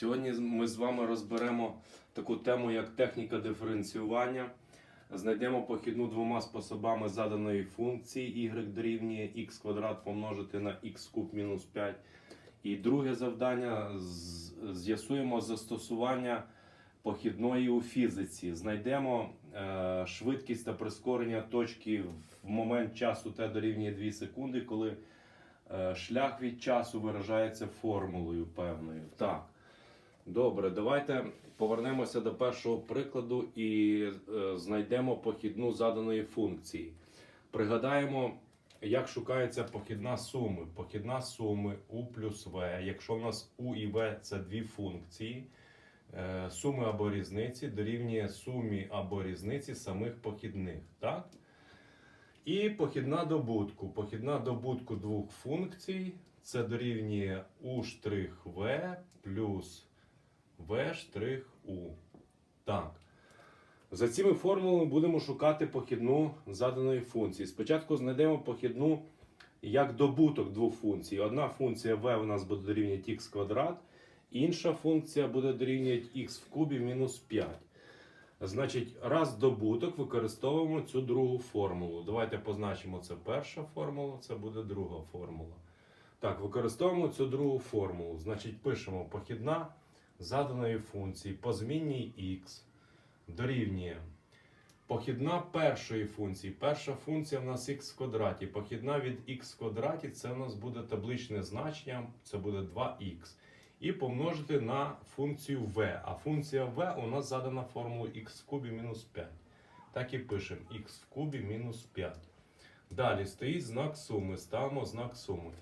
Сьогодні ми з вами розберемо таку тему, як техніка диференціювання. Знайдемо похідну двома способами заданої функції y дорівнює x квадрат помножити на x куб мінус 5. І друге завдання з'ясуємо застосування похідної у фізиці. Знайдемо е, швидкість та прискорення точки в момент часу t дорівнює 2 секунди, коли е, шлях від часу виражається формулою певною. Так. Добре, давайте повернемося до першого прикладу і е, знайдемо похідну заданої функції. Пригадаємо, як шукається похідна суми. Похідна суми u плюс v. Якщо в нас u і v це дві функції, е, суми або різниці дорівнює сумі або різниці самих похідних. Так? І похідна добутку. Похідна добутку двох функцій це дорівнює штрих v плюс v штрих. Так. За цими формулами будемо шукати похідну заданої функції. Спочатку знайдемо похідну як добуток двох функцій. Одна функція v у нас буде дорівнювати x квадрат, інша функція буде дорівнювати x в кубі мінус 5. Значить, раз добуток використовуємо цю другу формулу. Давайте позначимо це перша формула, це буде друга формула. Так, використовуємо цю другу формулу. Значить, пишемо похідна заданої функції по змінній x дорівнює похідна першої функції. Перша функція в нас x в квадраті. Похідна від x в квадраті це у нас буде табличне значення, це буде 2х. І помножити на функцію v. А функція v у нас задана формулою x в кубі мінус 5. Так і пишемо x в кубі мінус 5. Далі стоїть знак суми. Ставимо знак суми.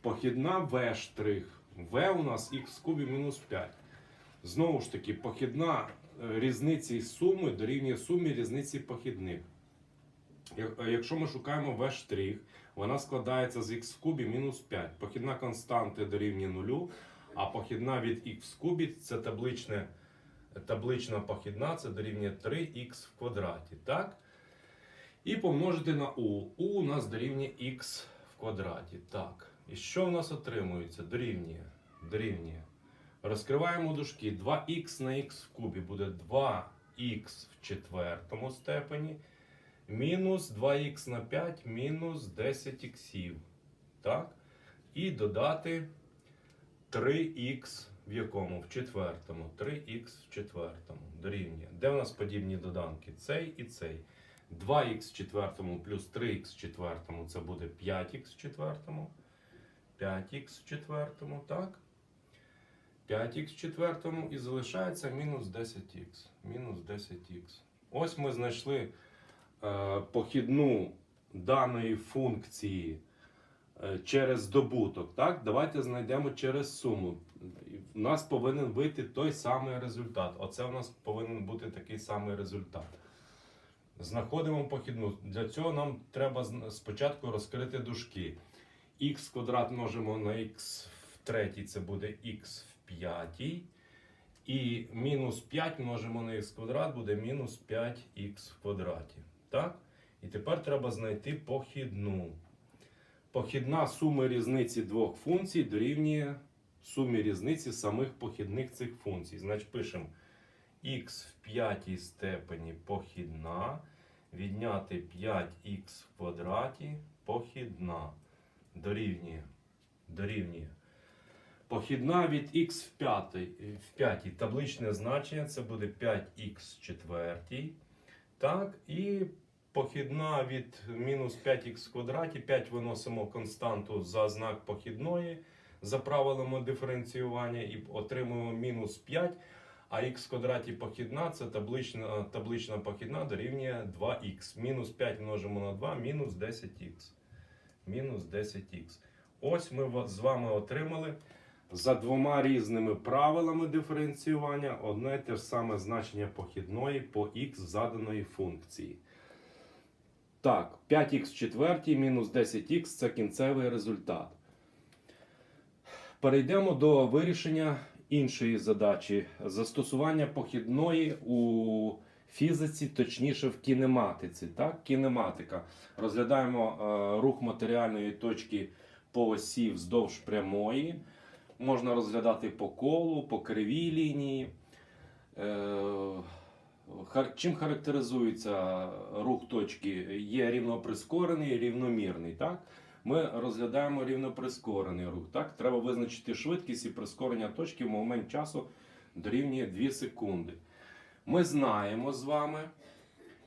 Похідна v штрих. v у нас x в кубі мінус 5. Знову ж таки, похідна е, різниці суми дорівнює сумі різниці похідних. Е, Якщо ми шукаємо v штрих, вона складається з x в кубі мінус 5. Похідна константи дорівнює нулю, а похідна від x в кубі це табличне, таблична похідна, це дорівнює 3х в квадраті. Так? І помножити на u. u у нас дорівнює x в квадраті. Так. І що у нас отримується? Дорівнює. Дорівнює. Розкриваємо дужки. 2х на х в кубі буде 2х в четвертому степені. Мінус 2х на 5 мінус 10 х. Так? І додати 3х в якому? В четвертому. 3х в четвертому. Дорівнює. Де у нас подібні доданки? Цей і цей. 2х в четвертому плюс 3х в четвертому це буде 5х в четвертому. 5х в четвертому, так? 5х в четвертому і залишається мінус 10х. Мінус 10х. Ось ми знайшли е, похідну даної функції е, через добуток. Так? Давайте знайдемо через суму. У нас повинен вийти той самий результат. Оце у нас повинен бути такий самий результат. Знаходимо похідну. Для цього нам треба спочатку розкрити дужки. х квадрат множимо на х в третій, це буде х в п'ятій. І мінус 5 множимо на х квадрат, буде мінус 5х в квадраті. Так? І тепер треба знайти похідну. Похідна суми різниці двох функцій дорівнює сумі різниці самих похідних цих функцій. Значить, пишемо х в п'ятій степені похідна, відняти 5х в квадраті похідна. Дорівнює. Дорівнює. Похідна від х в п'ятій, в п'ятій табличне значення це буде 5х в четвертій. Так, і похідна від мінус 5х в квадраті. 5 виносимо константу за знак похідної за правилами диференціювання і отримуємо мінус 5. А х в квадраті похідна це таблична, таблична похідна дорівнює 2х. Мінус 5 множимо на 2, мінус 10х. Мінус 10х. Ось ми з вами отримали за двома різними правилами диференціювання одне те ж саме значення похідної по х заданої функції. Так, 5х в четвертій мінус 10х це кінцевий результат. Перейдемо до вирішення іншої задачі застосування похідної у фізиці, точніше в кінематиці. Так? Кінематика. Розглядаємо е, рух матеріальної точки по осі вздовж прямої. Можна розглядати по колу, по кривій лінії. Е, Чим характеризується рух точки? Є рівноприскорений і рівномірний. Так? Ми розглядаємо рівноприскорений рух. Так? Треба визначити швидкість і прискорення точки в момент часу дорівнює 2 секунди. Ми знаємо з вами,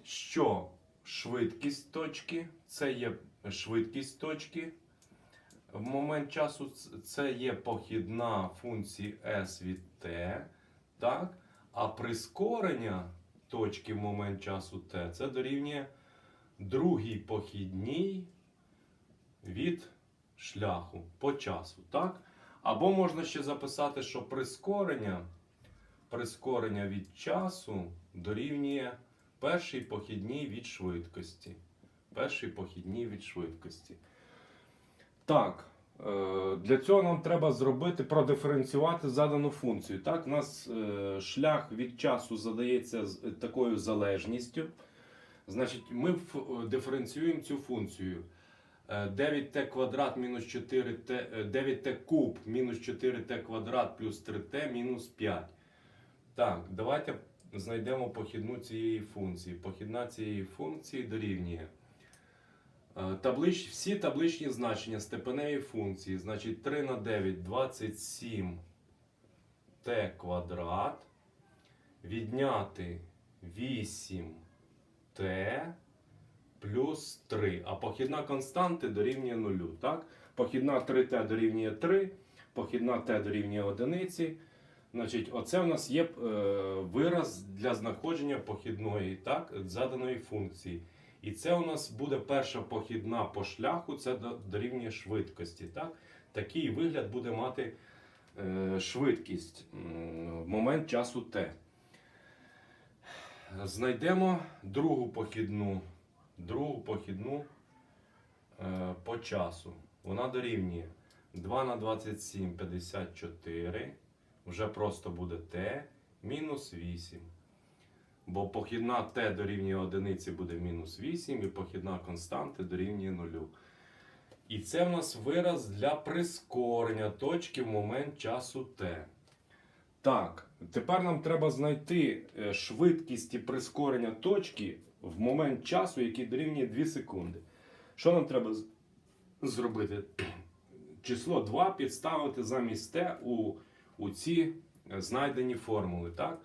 що швидкість точки це є швидкість точки. В момент часу це є похідна функції s від t, так? а прискорення точки в момент часу t це дорівнює другій похідній від шляху по часу. Так? Або можна ще записати, що прискорення, прискорення від часу дорівнює першій похідній від швидкості. Першій похідній від швидкості. Так, е, для цього нам треба зробити, продиференціювати задану функцію. Так, у нас е, шлях від часу задається е, такою залежністю. Значить, ми диференціюємо цю функцію. Е, 9t квадрат мінус 4t, е, 9t куб мінус 4t квадрат плюс 3t мінус 5. Так, давайте знайдемо похідну цієї функції. Похідна цієї функції дорівнює. Е, Таблич, всі табличні значення степеневої функції, значить 3 на 9 27 t квадрат. Відняти 8 t плюс 3. А похідна константи дорівнює 0. Так? Похідна 3t дорівнює 3, похідна t дорівнює 1. Значить, оце у нас є е, вираз для знаходження похідної так, заданої функції. І це у нас буде перша похідна по шляху, це до- дорівнює швидкості. Так? Такий вигляд буде мати е, швидкість в момент часу t. Знайдемо другу похідну, другу похідну е, по часу. Вона дорівнює 2 на 27 54. Вже просто буде t мінус 8. Бо похідна t дорівнює одиниці буде мінус 8, і похідна константи дорівнює 0. І це в нас вираз для прискорення точки в момент часу t. Так, тепер нам треба знайти е, швидкість і прискорення точки в момент часу, який дорівнює 2 секунди. Що нам треба зробити? Число 2 підставити замість t у, у ці знайдені формули. Так?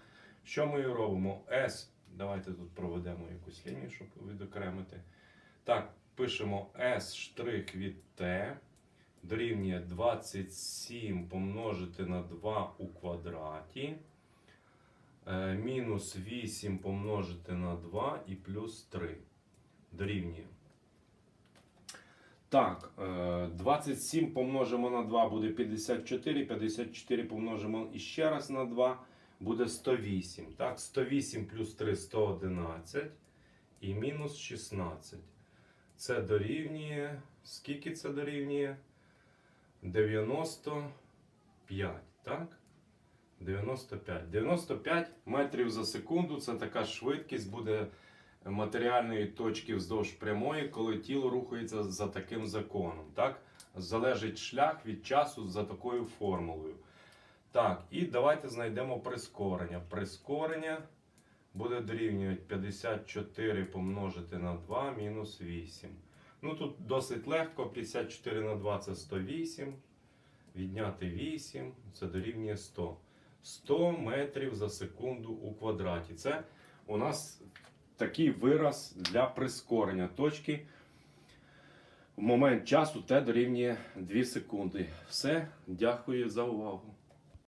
Що ми робимо? S. Давайте тут проведемо якусь лінію, щоб відокремити. Так, пишемо S штрих від T дорівнює 27 помножити на 2 у квадраті. е, Мінус 8 помножити на 2 і плюс 3 дорівнює. Так, е, 27 помножимо на 2 буде 54. 54 помножимо іще раз на 2 буде 108. Так, 108 плюс 3 111 і мінус 16. Це дорівнює. Скільки це дорівнює? 95. Так? 95. 95 метрів за секунду це така швидкість буде матеріальної точки вздовж прямої, коли тіло рухається за таким законом. Так? Залежить шлях від часу за такою формулою. Так, і давайте знайдемо прискорення. Прискорення буде дорівнювати 54 помножити на 2 мінус 8. Ну тут досить легко. 54 на 2 це 108. Відняти 8, це дорівнює 100. 100 метрів за секунду у квадраті. Це у нас такий вираз для прискорення точки. В момент часу Т дорівнює 2 секунди. Все, дякую за увагу.